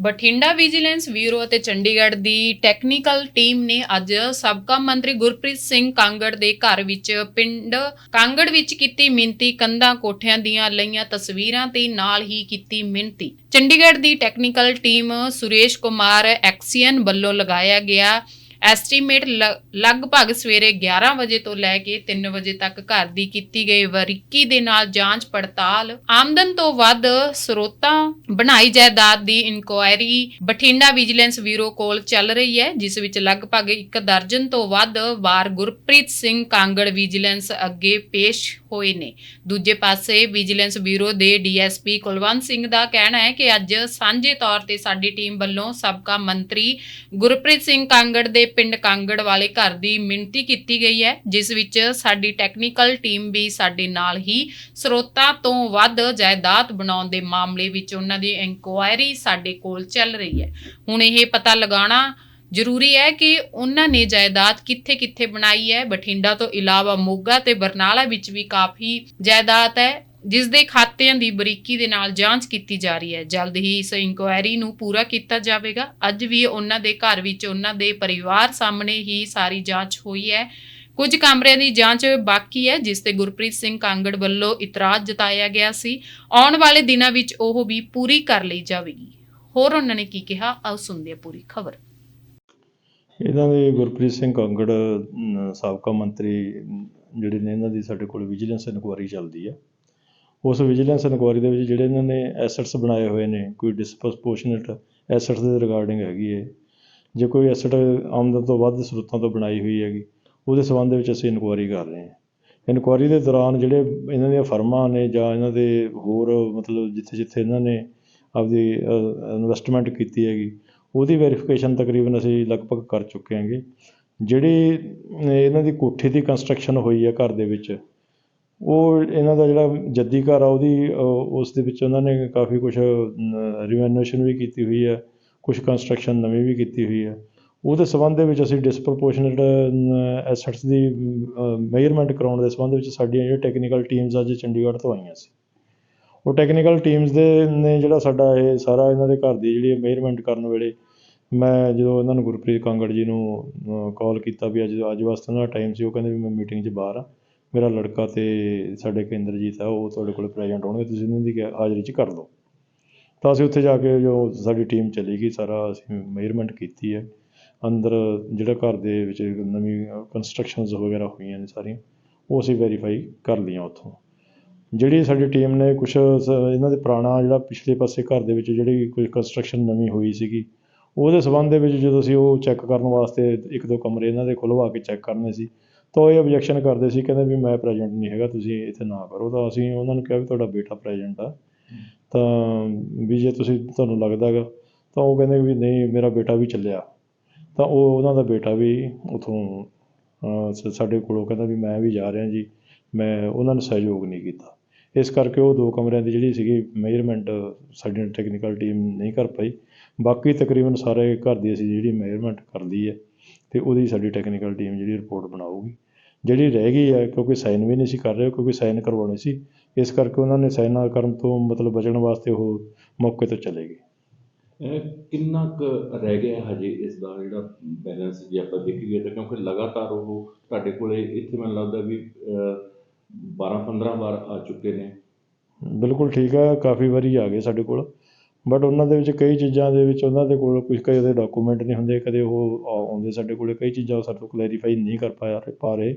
Bathinda vigilance bureau ਅਤੇ ਚੰਡੀਗੜ੍ਹ ਦੀ technical team ਨੇ ਅੱਜ ਸਾਬਕਾ ਮੰਤਰੀ ਗੁਰਪ੍ਰੀਤ ਸਿੰਘ ਕਾਂਗੜ ਦੇ ਘਰ ਵਿੱਚ ਪਿੰਡ ਕਾਂਗੜ ਵਿੱਚ ਕੀਤੀ ਮਿੰਤੀ, ਕੰਧਾਂ ਕੋਠਿਆਂ ਦੀਆਂ ਲਈਆਂ ਤਸਵੀਰਾਂ ਤੇ ਨਾਲ ਹੀ ਕੀਤੀ ਮਿੰਤੀ। ਚੰਡੀਗੜ੍ਹ ਦੀ technical team Suresh Kumar XEN ਵੱਲੋਂ ਲਗਾਇਆ ਗਿਆ ਐਸਟੀਮੇਟ ਲਗਭਗ ਸਵੇਰੇ 11 ਵਜੇ ਤੋਂ ਲੈ ਕੇ 3 ਵਜੇ ਤੱਕ ਘਰ ਦੀ ਕੀਤੀ ਗਈ ਵਰੀਕੀ ਦੇ ਨਾਲ ਜਾਂਚ ਪੜਤਾਲ, ਆਮਦਨ ਤੋਂ ਵੱਧ ਸਰੋਤਾਂ, ਬਣਾਈ ਜਾਇਦਾਦ ਦੀ ਇਨਕੁਆਇਰੀ ਬਠਿੰਡਾ ਵਿਜੀਲੈਂਸ ਬਿਊਰੋ ਕੋਲ ਚੱਲ ਰਹੀ ਹੈ, ਜਿਸ ਵਿੱਚ ਲਗਭਗ ਇੱਕ ਦਰਜਨ ਤੋਂ ਵੱਧ ਵਾਰ ਗੁਰਪ੍ਰੀਤ ਸਿੰਘ ਕਾਂਗੜ ਵਿਜੀਲੈਂਸ ਅੱਗੇ ਪੇਸ਼ ਹੋਏ ਨੇ। ਦੂਜੇ ਪਾਸੇ ਵਿਜੀਲੈਂਸ ਬਿਊਰੋ ਦੇ ਡੀਐਸਪੀ ਕੁਲਵੰਤ ਸਿੰਘ ਦਾ ਕਹਿਣਾ ਹੈ ਕਿ ਅੱਜ ਸਾਂਝੇ ਤੌਰ ਤੇ ਸਾਡੀ ਟੀਮ ਵੱਲੋਂ ਸਾਬਕਾ ਮੰਤਰੀ ਗੁਰਪ੍ਰੀਤ ਸਿੰਘ ਕਾਂਗੜ ਦੇ ਪਿੰਡ ਕਾਂਗੜ ਵਾਲੇ ਘਰ ਦੀ ਮਿਣਤੀ ਕੀਤੀ ਗਈ ਹੈ, ਜਿਸ ਵਿੱਚ ਸਾਡੀ ਟੈਕਨੀਕਲ ਟੀਮ ਵੀ ਸਾਡੇ ਨਾਲ ਹੀ ਸਰੋਤਾਂ ਤੋਂ ਵੱਧ ਜਾਇਦਾਦ ਬਣਾਉਣ ਦੇ ਮਾਮਲੇ ਵਿੱਚ ਉਹਨਾਂ ਦੀ ਇਨਕੁਆਇਰੀ ਸਾਡੇ ਕੋਲ ਚੱਲ ਰਹੀ ਹੈ। ਹੁਣ ਇਹ ਪਤਾ ਲਗਾਉਣਾ ਜ਼ਰੂਰੀ ਹੈ ਕਿ ਉਹਨਾਂ ਨੇ ਜਾਇਦਾਦ ਕਿੱਥੇ-ਕਿੱਥੇ ਬਣਾਈ ਹੈ? ਬਠਿੰਡਾ ਤੋਂ ਇਲਾਵਾ ਮੋਗਾ ਤੇ ਬਰਨਾਲਾ ਵਿੱਚ ਵੀ ਕਾਫੀ ਜਾਇਦਾਦ ਹੈ, ਜਿਸ ਦੇ ਖਾਤਿਆਂ ਦੀ ਬਰੀਕੀ ਦੇ ਨਾਲ ਜਾਂਚ ਕੀਤੀ ਜਾ ਰਹੀ ਹੈ। ਜਲਦ ਹੀ ਇਸ ਇਨਕੁਆਇਰੀ ਨੂੰ ਪੂਰਾ ਕੀਤਾ ਜਾਵੇਗਾ। ਅੱਜ ਵੀ ਉਹਨਾਂ ਦੇ ਘਰ ਵਿੱਚ ਉਹਨਾਂ ਦੇ ਪਰਿਵਾਰ ਸਾਹਮਣੇ ਹੀ ਸਾਰੀ ਜਾਂਚ ਹੋਈ ਹੈ। ਕੁਝ ਕਮਰਿਆਂ ਦੀ ਜਾਂਚ ਬਾਕੀ ਹੈ, ਜਿਸ ਤੇ ਗੁਰਪ੍ਰੀਤ ਸਿੰਘ ਕਾਂਗੜ ਵੱਲੋਂ ਇਤਰਾਜ਼ ਜਤਾਇਆ ਗਿਆ ਸੀ। ਆਉਣ ਵਾਲੇ ਦਿਨਾਂ ਵਿੱਚ ਉਹ ਵੀ ਪੂਰੀ ਕਰ ਲਈ ਜਾਵੇਗੀ। ਹੋਰ ਉਹਨਾਂ ਨੇ ਕੀ ਕਿਹਾ? ਆਓ ਸੁਣਦੇ ਹਾਂ ਪੂਰੀ ਖਬਰ। ਇਹਨਾਂ ਦੇ ਗੁਰਪ੍ਰੀਤ ਸਿੰਘ ਕਾਂਗੜ ਸਾਬਕਾ ਮੰਤਰੀ, ਜਿਹੜੇ ਨੇ ਇਹਨਾਂ ਦੀ ਸਾਡੇ ਕੋਲ ਵਿਜੀਲੈਂਸ ਇਨਕੁਆਇਰੀ ਚੱਲਦੀ ਆ। ਉਸ ਵਿਜੀਲੈਂਸ ਇਨਕੁਆਇਰੀ ਦੇ ਵਿੱਚ ਜਿਹੜੇ ਇਹਨਾਂ ਨੇ ਐਸੈਟਸ ਬਣਾਏ ਹੋਏ ਨੇ, ਕੋਈ ਡਿਸਪੋਰਸ਼ਨੇਟ ਐਸੈਟਸ ਦੇ ਰਿਗਾਰਡਿੰਗ ਹੈਗੀ ਹੈ ਜੇ ਕੋਈ ਐਸੈਟ ਆਮਦਨ ਤੋਂ ਵੱਧ ਸਰੋਤਾਂ ਤੋਂ ਬਣਾਈ ਹੋਈ ਹੈਗੀ, ਉਹਦੇ ਸੰਬੰਧ ਵਿੱਚ ਅਸੀਂ ਇਨਕੁਆਇਰੀ ਕਰ ਰਹੇ ਹਾਂ। ਇਨਕੁਆਇਰੀ ਦੇ ਦੌਰਾਨ ਜਿਹੜੇ ਇਹਨਾਂ ਦੀਆਂ ਫਰਮਾਂ ਨੇ ਜਾਂ ਇਹਨਾਂ ਦੇ ਹੋਰ ਮਤਲਬ ਜਿੱਥੇ ਜਿੱਥੇ ਇਹਨਾਂ ਨੇ ਆਪਦੀ ਇਨਵੈਸਟਮੈਂਟ ਕੀਤੀ ਹੈਗੀ ਉਹਦੀ ਵੈਰੀਫਿਕੇਸ਼ਨ ਤਕਰੀਬਨ ਅਸੀਂ ਲਗਭਗ ਕਰ ਚੁੱਕੇ ਹਾਂਗੇ। ਜਿਹੜੀ ਇਹਨਾਂ ਦੀ ਕੋਠੀ ਦੀ ਕੰਸਟਰਕਸ਼ਨ ਹੋਈ ਹੈ ਘਰ ਦੇ ਵਿੱਚ, ਉਹ ਇਹਨਾਂ ਦਾ ਜਿਹੜਾ ਜੱਦੀ ਘਰ ਆ, ਉਹਦੀ ਉਸ ਦੇ ਵਿੱਚ ਉਹਨਾਂ ਨੇ ਕਾਫੀ ਕੁਝ ਰਿਨੋਵੇਸ਼ਨ ਵੀ ਕੀਤੀ ਹੋਈ ਹੈ ਕੁਝ ਕੰਸਟਰਕਸ਼ਨ ਨਵੀਂ ਵੀ ਕੀਤੀ ਹੋਈ ਹੈ ਉਹਦੇ ਸੰਬੰਧ ਦੇ ਵਿੱਚ ਅਸੀਂ ਡਿਸਪ੍ਰੋਪੋਰਸ਼ਨੇਟ ਐਸੈਟਸ ਦੀ ਮੇਜਰਮੈਂਟ ਕਰਾਉਣ ਦੇ ਸੰਬੰਧ ਵਿੱਚ ਸਾਡੀਆਂ ਜਿਹੜੀਆਂ ਟੈਕਨੀਕਲ ਟੀਮਸ ਅੱਜ ਚੰਡੀਗੜ੍ਹ ਤੋਂ ਆਈਆਂ ਸੀ। ਉਹ ਟੈਕਨੀਕਲ ਟੀਮਸ ਦੇ ਨੇ ਜਿਹੜਾ ਸਾਡਾ ਇਹ ਸਾਰਾ ਇਹਨਾਂ ਦੇ ਘਰ ਦੀ ਜਿਹੜੀ ਮੇਅਰਮੈਂਟ ਕਰਨ ਵੇਲੇ ਮੈਂ ਜਦੋਂ ਇਹਨਾਂ ਨੂੰ ਗੁਰਪ੍ਰੀਤ ਕਾਂਗੜ ਜੀ ਨੂੰ ਕਾਲ ਕੀਤਾ ਵੀ ਅੱਜ ਅੱਜ ਵਾਸਤੇ ਉਹਨਾਂ ਦਾ ਟਾਈਮ ਸੀ, ਉਹ ਕਹਿੰਦੇ ਵੀ ਮੈਂ ਮੀਟਿੰਗ 'ਚ ਬਾਹਰ ਆ। ਮੇਰਾ ਲੜਕਾ ਤੇ ਸਾਡੇ ਕੇਂਦਰਜੀਤ ਆ, ਉਹ ਤੁਹਾਡੇ ਕੋਲ ਪ੍ਰੈਜ਼ੈਂਟ ਹੋਣਗੇ, ਤੁਸੀਂ ਇਹਨਾਂ ਦੀ ਗਾ- ਹਾਜ਼ਰੀ 'ਚ ਕਰ ਲਓ। ਤਾਂ ਅਸੀਂ ਉੱਥੇ ਜਾ ਕੇ ਜੋ ਸਾਡੀ ਟੀਮ ਚਲੀ ਗਈ, ਸਾਰਾ ਅਸੀਂ ਮੇਅਰਮੈਂਟ ਕੀਤੀ ਹੈ। ਅੰਦਰ ਜਿਹੜਾ ਘਰ ਦੇ ਵਿੱਚ ਨਵੀਂ ਕੰਸਟਰਕਸ਼ਨਸ ਵਗੈਰਾ ਹੋਈਆਂ ਨੇ ਸਾਰੀਆਂ, ਉਹ ਅਸੀਂ ਵੈਰੀਫਾਈ ਕਰ ਲਈਆਂ ਉੱਥੋਂ। ਜਿਹੜੀ ਸਾਡੀ ਟੀਮ ਨੇ ਕੁਛ ਸ ਇਹਨਾਂ ਦੇ ਪੁਰਾਣਾ ਜਿਹੜਾ ਪਿਛਲੇ ਪਾਸੇ ਘਰ ਦੇ ਵਿੱਚ ਜਿਹੜੀ ਕੋਈ ਕੰਸਟਰਕਸ਼ਨ ਨਵੀਂ ਹੋਈ ਸੀਗੀ, ਉਹਦੇ ਸੰਬੰਧ ਦੇ ਵਿੱਚ ਜਦੋਂ ਅਸੀਂ ਉਹ ਚੈੱਕ ਕਰਨ ਵਾਸਤੇ ਇੱਕ ਦੋ ਕਮਰੇ ਇਹਨਾਂ ਦੇ ਖੁਲਵਾ ਕੇ ਚੈੱਕ ਕਰਨੇ ਸੀ, ਤਾਂ ਇਹ ਓਬਜੈਕਸ਼ਨ ਕਰਦੇ ਸੀ, ਕਹਿੰਦੇ ਵੀ ਮੈਂ ਪ੍ਰੈਜ਼ੈਂਟ ਨਹੀਂ ਹੈਗਾ, ਤੁਸੀਂ ਇੱਥੇ ਨਾ ਕਰੋ, ਤਾਂ ਅਸੀਂ ਉਹਨਾਂ ਨੂੰ ਕਿਹਾ ਵੀ ਤੁਹਾਡਾ ਬੇਟਾ ਪ੍ਰੈਜ਼ੈਂਟ ਆ। ਤਾਂ ਵੀ ਜੇ ਤੁਸੀਂ ਤੁਹਾਨੂੰ ਲੱਗਦਾ ਗਾ ਤਾਂ ਉਹ ਕਹਿੰਦੇ ਵੀ ਨਹੀਂ, ਮੇਰਾ ਬੇਟਾ ਵੀ ਚੱਲਿਆ। ਤਾਂ ਉਹ ਉਹਨਾਂ ਦਾ ਬੇਟਾ ਵੀ ਉਥੋਂ ਸਾਡੇ ਕੋਲੋਂ ਕਹਿੰਦਾ ਵੀ ਮੈਂ ਵੀ ਜਾ ਰਿਹਾ ਜੀ, ਮੈਂ ਉਹਨਾਂ ਨੇ ਸਹਿਯੋਗ ਨਹੀਂ ਕੀਤਾ। ਇਸ ਕਰਕੇ ਉਹ ਦੋ ਕਮਰਿਆਂ ਦੀ ਜਿਹੜੀ ਸੀਗੀ ਮੇਜਰਮੈਂਟ ਸਾਡੀ ਟੈਕਨੀਕਲ ਟੀਮ ਨਹੀਂ ਕਰ ਪਾਈ। ਬਾਕੀ ਤਕਰੀਬਨ ਸਾਰੇ ਘਰ ਦੀ ਅਸੀਂ ਜਿਹੜੀ ਮੇਜਰਮੈਂਟ ਕਰ ਲਈ ਹੈ ਅਤੇ ਉਹਦੀ ਸਾਡੀ ਟੈਕਨੀਕਲ ਟੀਮ ਜਿਹੜੀ ਰਿਪੋਰਟ ਬਣਾਊਗੀ। ਜਿਹੜੀ ਰਹਿ ਗਈ ਹੈ, ਕਿਉਂਕਿ ਸਾਈਨ ਵੀ ਨਹੀਂ ਸੀ ਕਰ ਰਹੇ, ਕਿਉਂਕਿ ਸਾਈਨ ਕਰਵਾਉਣੇ ਸੀ, ਇਸ ਕਰਕੇ ਉਹਨਾਂ ਨੇ ਸਾਈਨ ਨਾ ਕਰਨ ਤੋਂ ਮਤਲਬ ਬਚਣ ਵਾਸਤੇ ਉਹ ਮੌਕੇ ਤੋਂ ਚਲੇ ਗਏ। ਕਿੰਨਾ ਕੁ ਰਹਿ ਗਿਆ ਹਜੇ ਇਸ ਦਾ ਜਿਹੜਾ ਬੈਲੈਂਸ ਜੇ ਆਪਾਂ ਦੇਖੀਏ ਤਾਂ, ਕਿਉਂਕਿ ਲਗਾਤਾਰ ਉਹ ਤੁਹਾਡੇ ਕੋਲੇ ਇੱਥੇ ਮੈਨੂੰ ਲੱਗਦਾ ਵੀ 12 15 ਵਾਰ ਆ ਚੁੱਕੇ ਨੇ। ਬਿਲਕੁਲ ਠੀਕ ਹੈ ਕਾਫੀ ਵਾਰੀ ਆ ਗਏ ਸਾਡੇ ਕੋਲ। ਬਟ ਉਹਨਾਂ ਦੇ ਵਿੱਚ ਕਈ ਚੀਜ਼ਾਂ ਦੇ ਵਿੱਚ ਉਹਨਾਂ ਦੇ ਕੋਲ ਕੁਝ ਕਈ ਉਹਦੇ ਡਾਕੂਮੈਂਟ ਨਹੀਂ ਹੁੰਦੇ, ਕਦੇ ਉਹ ਆਉਂਦੇ ਸਾਡੇ ਕੋਲੇ, ਕਈ ਚੀਜ਼ਾਂ ਉਹ ਸਾਡੇ ਤੋਂ ਕਲੈਰੀਫਾਈ ਨਹੀਂ ਕਰ ਪਾਇਆ ਪਾ ਰਹੇ।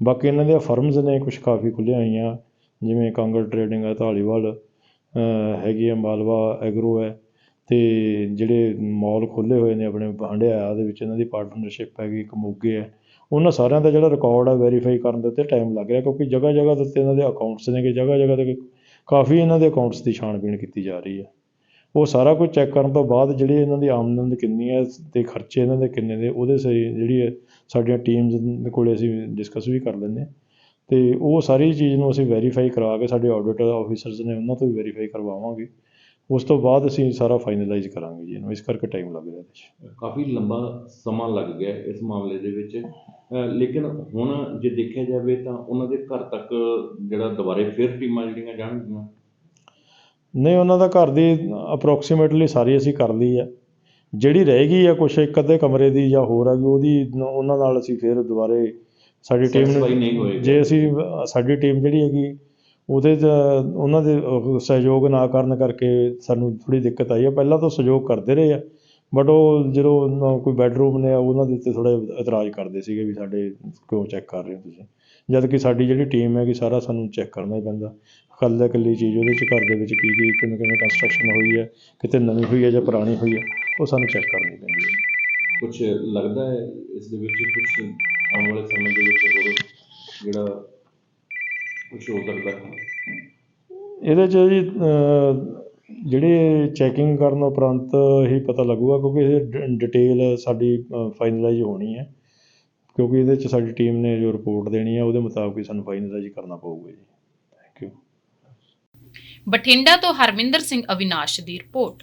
ਬਾਕੀ ਇਹਨਾਂ ਦੀਆਂ ਫਰਮਸ ਨੇ ਕੁਝ ਕਾਫੀ ਖੁੱਲ੍ਹੀਆਂ ਹੋਈਆਂ, ਜਿਵੇਂ ਕਾਂਗੜ ਟਰੇਡਿੰਗ ਹੈ ਧਾਲੀਵਾਲ ਹੈਗੀ ਹੈ ਮਾਲਵਾ ਐਗਰੋ ਹੈ ਤੇ ਜਿਹੜੇ ਮਾਲ ਖੋਲ੍ਹੇ ਹੋਏ ਨੇ ਆਪਣੇ ਹੰਡਿਆਇਆ ਦੇ ਵਿੱਚ ਇਹਨਾਂ ਦੀ ਪਾਰਟਨਰਸ਼ਿਪ ਹੈਗੀ, ਇੱਕ ਮੋਗੇ ਹੈ ਉਹਨਾਂ ਸਾਰਿਆਂ ਦਾ ਜਿਹੜਾ ਰਿਕਾਰਡ ਆ ਵੈਰੀਫਾਈ ਕਰਨ ਦੇ ਉੱਤੇ ਟਾਈਮ ਲੱਗ ਰਿਹਾ ਕਿਉਂਕਿ ਜਗ੍ਹਾ ਜਗ੍ਹਾ ਦੇ ਉੱਤੇ ਇਹਨਾਂ ਦੇ ਅਕਾਊਂਟਸ ਨੇਗੇ ਜਗ੍ਹਾ ਜਗ੍ਹਾ ਤੇ ਕਾਫੀ ਇਹਨਾਂ ਦੇ ਅਕਾਊਂਟਸ ਦੀ ਛਾਣਬੀਣ ਕੀਤੀ ਜਾ ਰਹੀ ਹੈ। ਉਹ ਸਾਰਾ ਕੁਝ ਚੈੱਕ ਕਰਨ ਤੋਂ ਬਾਅਦ ਜਿਹੜੀ ਇਹਨਾਂ ਦੀ ਆਮਦਨ ਕਿੰਨੀ ਹੈ ਤੇ ਖਰਚੇ ਇਹਨਾਂ ਦੇ ਕਿੰਨੇ ਨੇ, ਉਹਦੇ ਸਹੀ ਜਿਹੜੀ ਹੈ ਸਾਡੀਆਂ ਟੀਮਸ ਦੇ ਕੋਲੇ ਅਸੀਂ ਡਿਸਕਸ ਵੀ ਕਰ ਲੈਂਦੇ ਹਾਂ। ਤੇ ਉਹ ਸਾਰੀ ਚੀਜ਼ ਨੂੰ ਅਸੀਂ ਵੈਰੀਫਾਈ ਕਰਾ ਕੇ ਸਾਡੇ ਆਡਿਟ ਆਫੀਸਰਸ ਨੇ ਉਹਨਾਂ ਤੋਂ ਵੀ ਵੈਰੀਫਾਈ ਕਰਵਾਵਾਂਗੇ। ਉਸ ਤੋਂ ਬਾਅਦ ਅਸੀਂ ਸਾਰਾ ਫਾਈਨਲਾਈਜ਼ ਕਰਾਂਗੇ ਜੀ ਇਹਨੂੰ ਇਸ ਕਰਕੇ ਟਾਈਮ ਲੱਗ ਰਿਹਾ ਇਹਦੇ 'ਚ। ਕਾਫੀ ਲੰਬਾ ਸਮਾਂ ਲੱਗ ਗਿਆ ਇਸ ਮਾਮਲੇ ਦੇ ਵਿੱਚ। ਲੇਕਿਨ ਹੁਣ ਜੇ ਦੇਖਿਆ ਜਾਵੇ ਤਾਂ ਉਹਨਾਂ ਦੇ ਘਰ ਤੱਕ ਜਿਹੜਾ ਦੁਬਾਰੇ ਫਿਰ ਟੀਮਾਂ ਜਿਹੜੀਆਂ ਜਾਣਗੀਆਂ? ਨਹੀਂ ਉਹਨਾਂ ਦਾ ਘਰ ਦੀ ਅਪਰੋਕਸੀਮੇਟਲੀ ਸਾਰੀ ਅਸੀਂ ਕਰ ਲਈ ਆ। ਜਿਹੜੀ ਰਹਿ ਗਈ ਆ ਕੁਛ ਇੱਕ ਅੱਧੇ ਕਮਰੇ ਦੀ ਜਾਂ ਹੋਰ ਗਈ ਉਹਦੀ ਨ- ਉਹਨਾਂ ਨਾਲ ਅਸੀਂ ਫਿਰ ਦੁਬਾਰੇ ਸਾਡੀ ਟੀਮ Satisfy ਨਹੀਂ ਹੋਏਗਾ। ਜੇ ਅਸੀਂ ਸਾਡੀ ਟੀਮ ਜਿਹੜੀ ਹੈਗੀ ਉਹਦੇ 'ਚ ਉਹਨਾਂ ਦੇ ਸਹਿਯੋਗ ਨਾ ਕਰਨ ਕਰਕੇ ਸਾਨੂੰ ਥੋੜ੍ਹੀ ਦਿੱਕਤ ਆਈ ਆ। ਪਹਿਲਾਂ ਤਾਂ ਸਹਿਯੋਗ ਕਰਦੇ ਰਹੇ ਆ ਬਟ ਉਹ ਜਦੋਂ ਕੋਈ ਬੈਡਰੂਮ ਨੇ, ਉਹਨਾਂ ਦੇ ਉੱਤੇ ਥੋੜ੍ਹਾ ਇਤਰਾਜ਼ ਕਰਦੇ ਸੀਗੇ ਵੀ ਸਾਡੇ ਕਿਉਂ ਚੈੱਕ ਕਰ ਰਹੇ ਹੋ ਤੁਸੀਂ? ਜਦ ਕਿ ਸਾਡੀ ਜਿਹੜੀ ਟੀਮ ਹੈਗੀ, ਸਾਰਾ ਸਾਨੂੰ ਚੈੱਕ ਕਰਨਾ ਹੀ ਪੈਂਦਾ। ਇਕੱਲੇ ਇਕੱਲੀ ਚੀਜ਼ ਉਹਦੇ 'ਚ, ਘਰ ਦੇ ਵਿੱਚ ਕੀ ਕੀ ਕਿਵੇਂ ਕਿਵੇਂ ਕੰਸਟਰਕਸ਼ਨ ਹੋਈ ਹੈ ਕਿਤੇ ਨਵੀਂ ਹੋਈ ਹੈ ਜਾਂ ਪੁਰਾਣੀ ਹੋਈ ਹੈ ਉਹ ਸਾਨੂੰ ਚੈੱਕ ਕਰਨੀ ਪੈਂਦੀ ਹੈ ਕੁਝ ਲੱਗਦਾ ਹੈ ਇਸ ਦੇ ਵਿੱਚ ਕੁਝ ਆਉਣ ਵਾਲੇ ਸਮੇਂ ਦੇ ਵਿੱਚ ਹੋਰ ਜਿਹੜਾ ਕੁਝ ਹੋ ਸਕਦਾ ਹੈ? ਇਹਦੇ 'ਚ ਜੀ ਜਿਹੜੇ ਚੈਕਿੰਗ ਕਰਨ ਉਪਰੰਤ ਹੀ ਪਤਾ ਲੱਗੂਗਾ ਕਿਉਂਕਿ ਇਹ ਡਿਟੇਲ ਸਾਡੀ ਫਾਈਨਲਾਈਜ਼ ਹੋਣੀ ਹੈ। ਕਿਉਂਕਿ ਇਹਦੇ 'ਚ ਸਾਡੀ ਟੀਮ ਨੇ ਜੋ ਰਿਪੋਰਟ ਦੇਣੀ ਹੈ ਉਹਦੇ ਮੁਤਾਬਕ ਹੀ ਸਾਨੂੰ ਫਾਈਨਲਾਈਜ਼ ਕਰਨਾ ਪਊਗਾ ਜੀ। ਥੈਂਕ ਯੂ ਬਠਿੰਡਾ ਤੋਂ ਹਰਮਿੰਦਰ ਸਿੰਘ ਅਵਿਨਾਸ਼ ਦੀ ਰਿਪੋਰਟ।